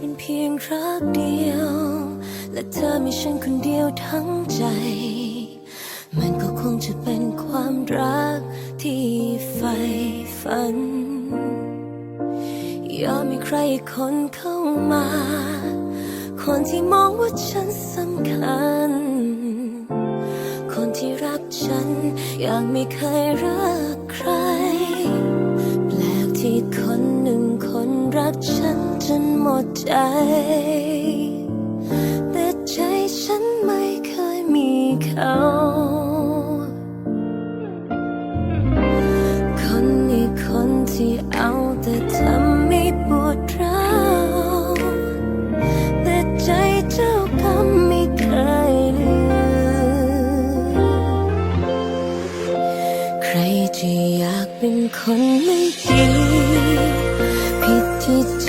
เป็นเพียงรักเดียว และเธอมีฉันคนเดียวทั้งใจ มันก็คงจะเป็นความรักที่ใฝ่ฝัน ยอมให้ใครคนเข้ามา คนที่มองว่าฉันสำคัญ คนที่รักฉันอย่างไม่เคยรักใคร ดใจ แต่ใจฉันไม่เคยมีเขาคนนี้คนที่เอาแต่ทำให้ปวดร้าวแต่ใจเจ้ากรรมไม่เคยลืมใครจะอยากเป็นคนไม่ดีผิดที่ใจ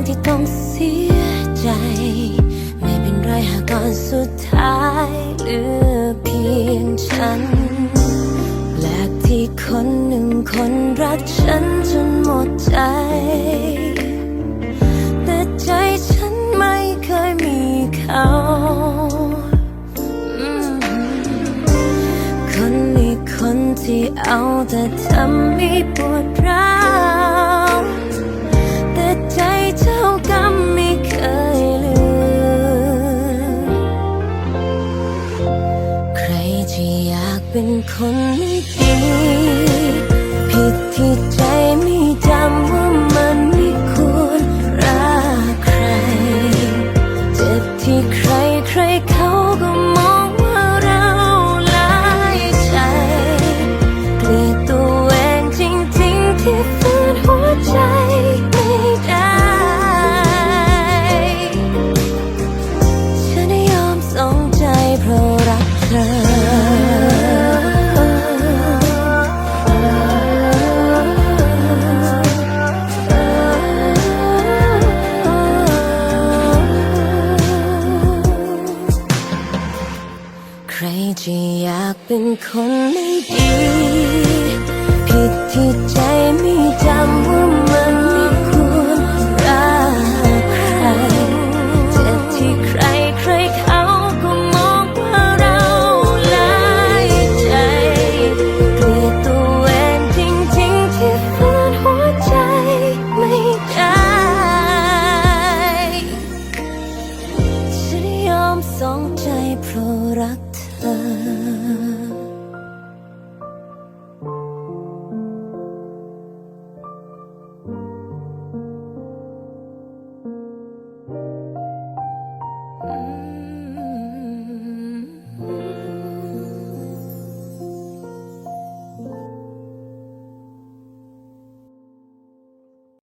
างที่ต้องเสียใจ ไม่เป็นไรหากก่อนสุดท้ายเหลือเพียงฉันแปลกที่คนหนึ่งคนรักฉันจนหมดใจ แต่ใจฉันไม่เคยมีเขาคนนี้คนที่เอาแต่ทำให้ปวด คนไม่ดีผิดที่ใจไม่จำว่ามันไม่ควรรักใคร เจ็บที่ใครใครเขาก็มองว่าเราหลายใจเกลียดตัวเองจริงๆที่ รจะอยากเป็นคนไม่ดี ผิดที่ใจไม่จำ